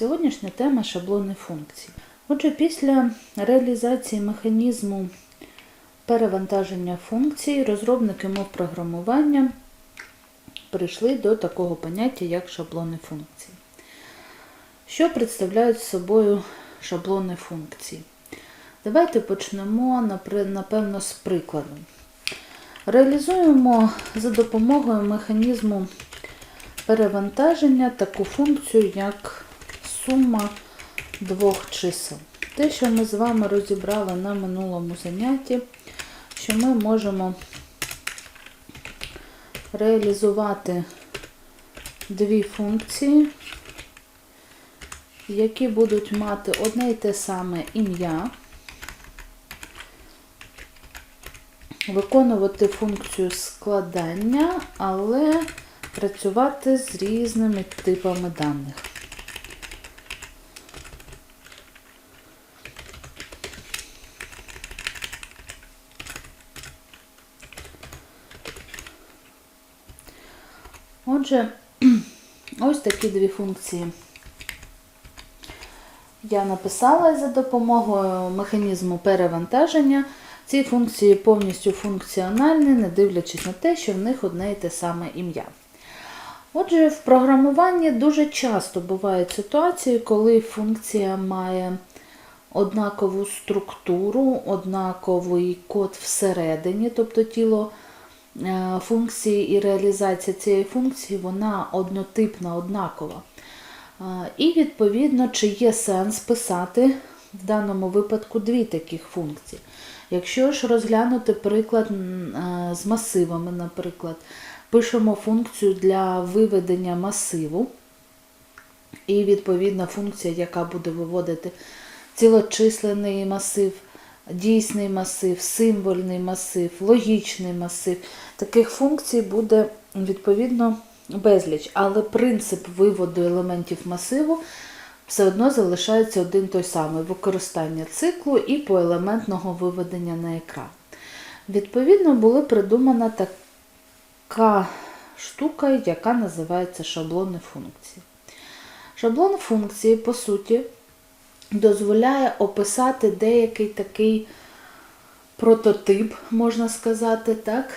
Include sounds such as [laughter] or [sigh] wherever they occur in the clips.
Сьогоднішня тема шаблони функцій. Отже, після реалізації механізму перевантаження функцій розробники мов програмування прийшли до такого поняття, як шаблони функцій. Що представляють собою шаблони функцій? Давайте почнемо, напевно, з прикладу. Реалізуємо за допомогою механізму перевантаження таку функцію, як сума двох чисел. Те, що ми з вами розібрали на минулому занятті, що ми можемо реалізувати дві функції, які будуть мати одне й те саме ім'я, виконувати функцію складання, але працювати з різними типами даних. Отже, [clears throat] ось такі дві функції я написала за допомогою механізму перевантаження. Ці функції повністю функціональні, не дивлячись на те, що в них одне і те саме ім'я. Отже, в програмуванні дуже часто бувають ситуації, коли функція має однакову структуру, однаковий код всередині, тобто тіло функції і реалізація цієї функції, вона однотипна, однакова. Е, І, відповідно, чи є сенс писати в даному випадку дві таких функції. Якщо ж розглянути приклад е, з масивами, наприклад, пишемо функцію для виведення масиву, і відповідна функція, яка буде виводити цілочислений масив, дійсний масив, символьний масив, логічний масив. Таких функцій буде відповідно безліч, але принцип виводу елементів масиву все одно залишається один той самий використання циклу і поелементного виведення на екран. Відповідно, була придумана така штука, яка називається шаблони функції. Шаблон функції, по суті, дозволяє описати деякий такий прототип, можна сказати, так?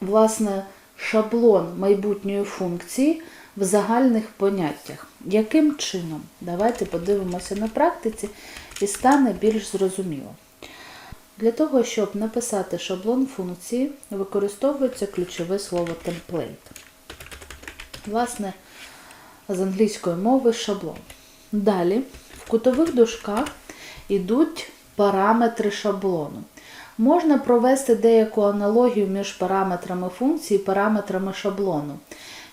Власне, шаблон майбутньої функції в загальних поняттях. Яким чином? Давайте подивимося на практиці і стане більш зрозуміло. Для того, щоб написати шаблон функції, використовується ключове слово темплейт. Власне, з англійської мови шаблон. Далі в кутових дужках йдуть параметри шаблону. Можна провести деяку аналогію між параметрами функції і параметрами шаблону.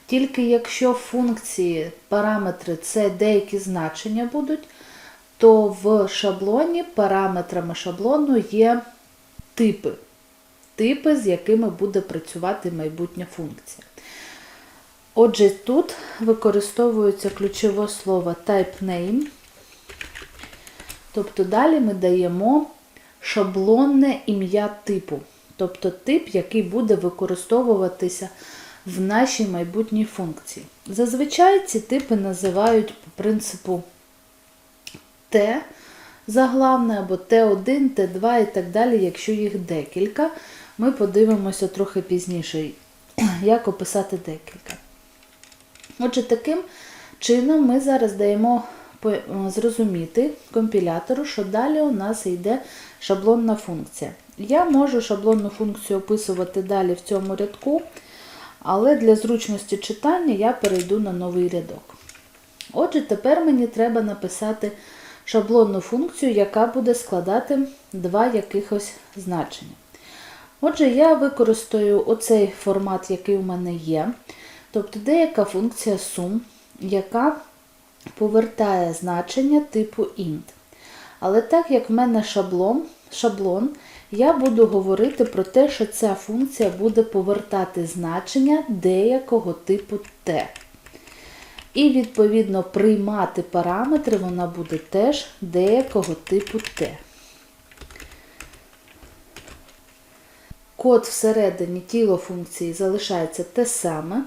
Тільки якщо функції параметри це деякі значення будуть, то в шаблоні параметрами шаблону є типи. Типи, з якими буде працювати майбутня функція. Отже, тут використовується ключове слово type-name. Тобто далі ми даємо шаблонне ім'я типу, тобто тип, який буде використовуватися в нашій майбутній функції. Зазвичай ці типи називають по принципу Т заглавне або Т1, Т2 і так далі, якщо їх декілька. Ми подивимося трохи пізніше, як описати декілька. Отже, таким чином ми зараз даємо зрозуміти компілятору, що далі у нас йде шаблонна функція. Я можу шаблонну функцію описувати далі в цьому рядку, але для зручності читання я перейду на новий рядок. Отже, тепер мені треба написати шаблонну функцію, яка буде складати два якихось значення. Отже, я використаю оцей формат, який у мене є. Тобто деяка функція sum, яка повертає значення типу int. Але так як в мене шаблон, шаблон, я буду говорити про те, що ця функція буде повертати значення деякого типу t. І, відповідно, приймати параметри вона буде теж деякого типу t. Код всередині тіло функції залишається те саме.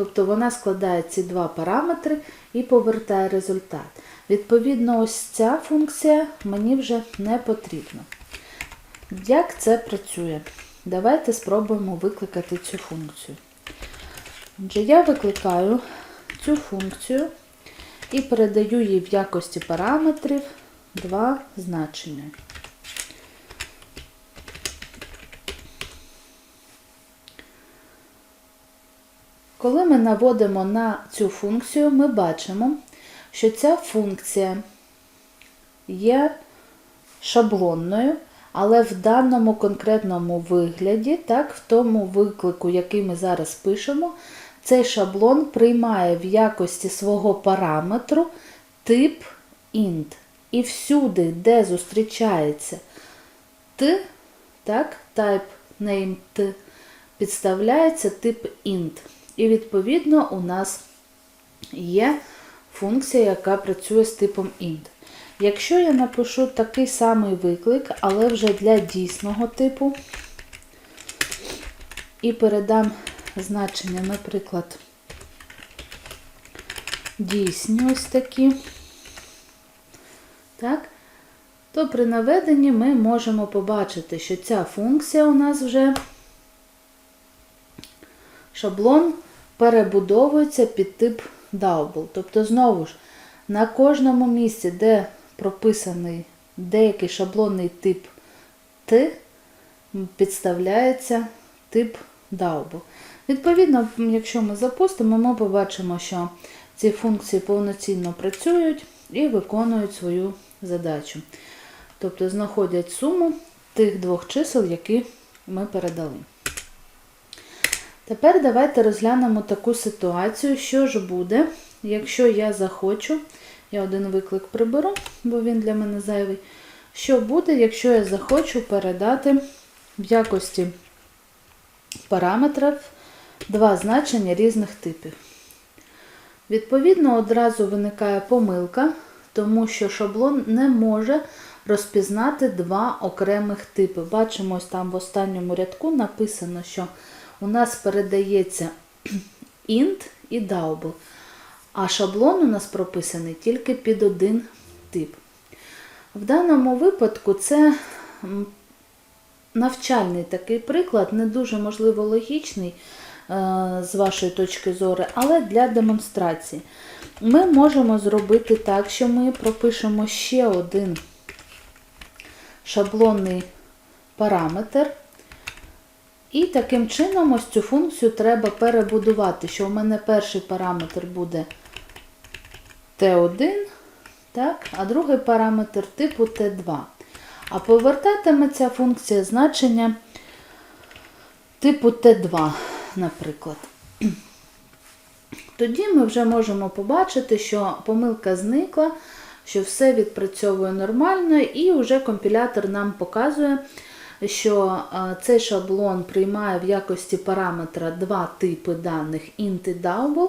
Тобто вона складає ці два параметри і повертає результат. Відповідно, ось ця функція мені вже не потрібна. Як це працює? Давайте спробуємо викликати цю функцію. Отже, я викликаю цю функцію і передаю їй в якості параметрів два значення. Коли ми наводимо на цю функцію, ми бачимо, що ця функція є шаблонною, але в даному конкретному вигляді, так, в тому виклику, який ми зараз пишемо, цей шаблон приймає в якості свого параметру тип int. І всюди, де зустрічається t, так, type name t, підставляється тип int. І відповідно у нас є функція, яка працює з типом int. Якщо я напишу такий самий виклик, але вже для дійсного типу, і передам значення, наприклад, дійсні ось такі, так, то при наведенні ми можемо побачити, що ця функція у нас вже шаблон перебудовується під тип double. Тобто, знову ж, на кожному місці, де прописаний деякий шаблонний тип T, підставляється тип double. Відповідно, якщо ми запустимо, ми побачимо, що ці функції повноцінно працюють і виконують свою задачу. Тобто знаходять суму тих двох чисел, які ми передали. Тепер давайте розглянемо таку ситуацію, що ж буде, якщо я захочу, я один виклик приберу, бо він для мене зайвий. Що буде, якщо я захочу передати в якості параметрів два значення різних типів. Відповідно, одразу виникає помилка, тому що шаблон не може розпізнати два окремих типи. Бачимо, ось там в останньому рядку написано, що у нас передається int і double, а шаблон у нас прописаний тільки під один тип. В даному випадку це навчальний такий приклад, не дуже можливо логічний з вашої точки зору, але для демонстрації. Ми можемо зробити так, що ми пропишемо ще один шаблонний параметр. І таким чином ось цю функцію треба перебудувати, що у мене перший параметр буде T1, так, а другий параметр типу T2. А повертатиме ця функція значення типу T2, наприклад. Тоді ми вже можемо побачити, що помилка зникла, що все відпрацьовує нормально, і вже компілятор нам показує, що цей шаблон приймає в якості параметра два типи даних int і double,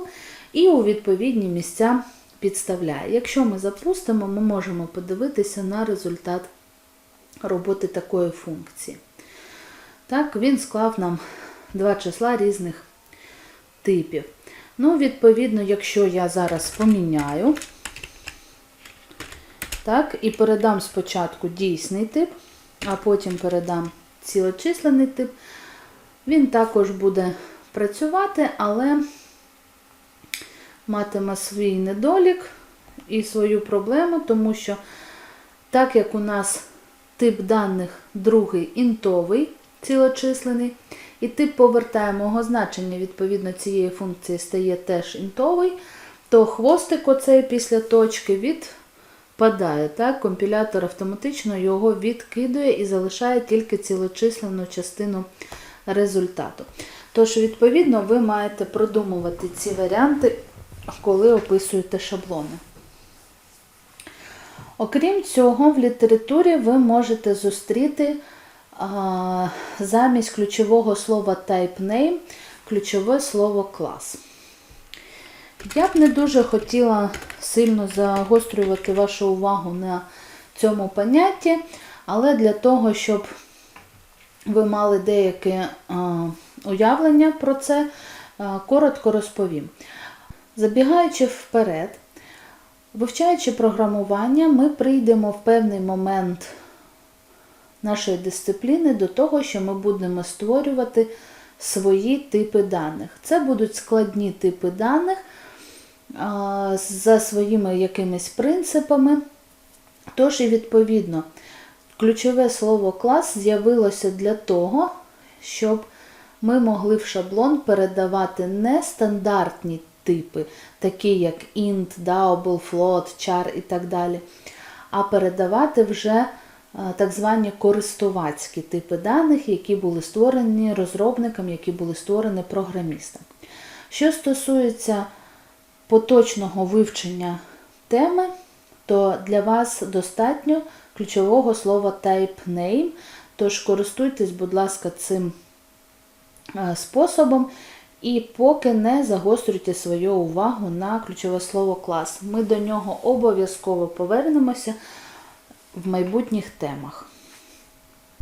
і у відповідні місця підставляє. Якщо ми запустимо, ми можемо подивитися на результат роботи такої функції. Так, він склав нам два числа різних типів. Ну, відповідно, якщо я зараз поміняю, так, і передам спочатку дійсний тип, а потім передам цілочислений тип, він також буде працювати, але матиме свій недолік і свою проблему, тому що, так як у нас тип даних другий інтовий, цілочислений, і тип повертаємого значення відповідно цієї функції стає теж інтовий, то хвостик оцей після точки відпадає. Так? Компілятор автоматично його відкидує і залишає тільки цілочисленну частину результату. Тож, відповідно, ви маєте продумувати ці варіанти, коли описуєте шаблони. Окрім цього, в літературі ви можете зустріти замість ключового слова type-name ключове слово клас. Я б не дуже хотіла сильно загострювати вашу увагу на цьому понятті, але для того, щоб ви мали деяке уявлення про це, е, коротко розповім. Забігаючи вперед, вивчаючи програмування, ми прийдемо в певний момент нашої дисципліни до того, що ми будемо створювати свої типи даних. Це будуть складні типи даних за своїми якимись принципами. Тож і відповідно, ключове слово клас з'явилося для того, щоб ми могли в шаблон передавати не стандартні типи, такі як int, double, float, char і так далі, а передавати вже е, так звані користувацькі типи даних, які були створені розробникам, які були створені програмістам. Що стосується поточного вивчення теми, то для вас достатньо ключового слова type name, тож користуйтесь, будь ласка, цим е, способом. І поки не загострюйте свою увагу на ключове слово клас. Ми до нього обов'язково повернемося в майбутніх темах.